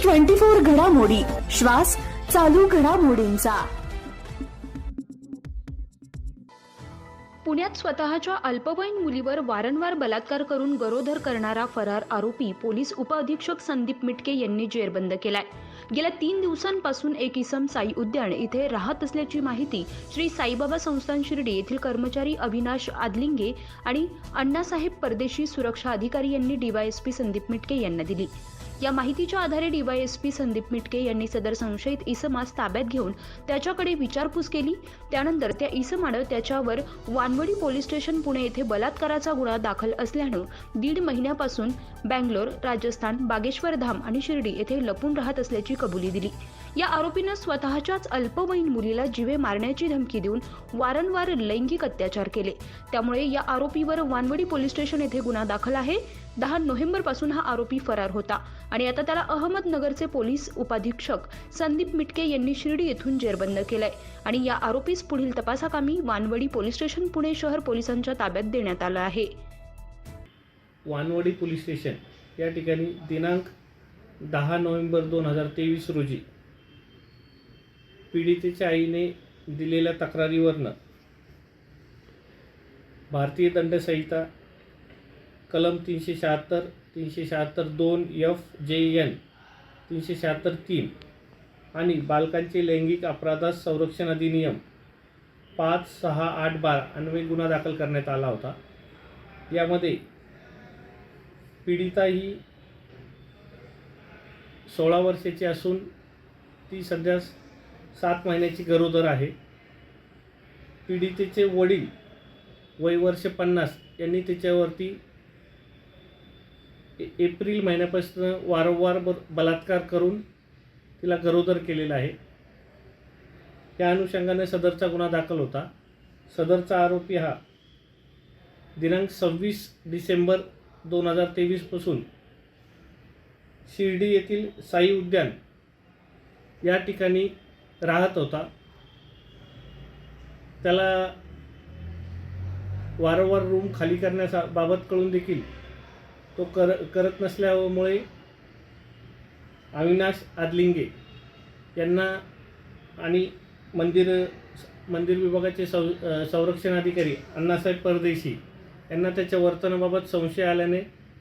News twenty four घडामोडी. श्वास चालू घडामोडींचा. पुण्यात स्वतःच्या अल्पवयीन मुलीवर वारंवार बलात्कार करून गरोदर करणारा फरार आरोपी पोलीस उपअधीक्षक संदीप मिटके यांनी जेरबंद केलाय. गेल्या तीन दिवसांपासून एक इसम साई उद्यान इथे राहत असल्याची माहिती श्री साईबाबा संस्थान शिर्डी येथील कर्मचारी अविनाश आदलिंगे आणि अण्णासाहेब परदेशी सुरक्षा अधिकारी यांनी डीवायएसपी संदीप मिटके यांना दिली. या माहितीच्या आधारे डीवायएसपी संदीप मिटके यांनी सदर संशयित इसमास ताब्यात घेऊन त्याच्याकडे विचारपूस केली. त्यानंतर त्या इसमानं त्याच्यावर वानवडी पोलीस स्टेशन पुणे येथे बलात्काराचा गुन्हा दाखल असल्यानं दीड महिन्यापासून बँगलोर राजस्थान बागेश्वर धाम आणि शिर्डी येथे लपून राहत असल्याची असल्याची कबुली दिली. या आरोपीनं स्वतःच्याच अल्पवयीन मुलीला जीवे मारण्याची धमकी देऊन वारंवार लैंगिक अत्याचार केले. त्यामुळे या आरोपीवर वानवडी पोलीस स्टेशन येथे गुन्हा दाखल आहे. दहा नोव्हेंबरपासून हा आरोपी फरार होता. आणि आता त्याला अहमदनगरचे पोलीस उपाधीक्षक संदीप मिटके यांनी शिर्डी येथून जेरबंद केलंय. आणि या आरोपीस पुढील तपासाकामी वानवडी पोलीस स्टेशन पुणे शहर पोलिसांच्या ताब्यात देण्यात आलं आहे. वानवडी पोलीस स्टेशन या ठिकाणी दिनांक दहा नोव्हेंबर दोन हजार तेवीस रोजी पीडितेच्या आईने दिलेल्या तक्रारीवरनं भारतीय दंडसंहिता कलम तीनशे शहात्तर तीनशे शहात्तर दोन एफ जे एन तीनशे शहात्तर तीन आणि बालकांचे लैंगिक अपराधास संरक्षण अधिनियम पाच सहा आठ बारा अन्वये गुन्हा दाखल करण्यात आला होता. यामध्ये पीडिता ही सोळा वर्षाची असून ती सध्या सात महिन्याची गरोदर आहे. पीडितेचे वडील वय वर्ष पन्नास यांनी त्याच्यावरती ए- एप्रिल महिन्यापासून वारंवार ब बलात्कार करून तिला गरोदर केलेला आहे. त्या अनुषंगाने सदरचा गुन्हा दाखल होता. सदरचा आरोपी हा दिनांक सव्वीस डिसेंबर दोन हजार तेवीसपासून शिर्डी येथील साई उद्यान या ठिकाणी राहत होता. त्याला वारंवार रूम खाली करण्याबाबत कळून देखील तो कर करत नसल्यामुळे अविनाश आदलिंगे यांना आणि मंदिर मंदिर विभागाचे सौ संरक्षण अधिकारी अण्णासाहेब परदेशी यांना त्याच्या वर्तनाबाबत संशय आल्याने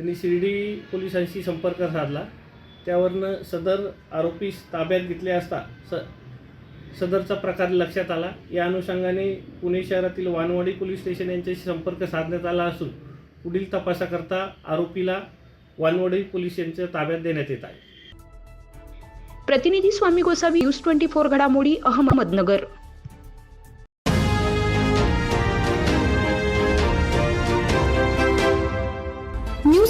त्यांनी शिर्डी पोलिसांशी संपर्क साधला. त्यावरनं सदर आरोपी ताब्यात घेतले असता स सदरचा प्रकार लक्षात आला. या अनुषंगाने पुणे शहरातील वानवाडी पोलीस स्टेशन यांच्याशी संपर्क साधण्यात आला असून पुढील तपासाकरता आरोपीला वानवाडी पोलीस यांच्या ताब्यात देण्यात येत आहे. प्रतिनिधी Swami Gosavi news twenty four घडामोडी अहमदनगर.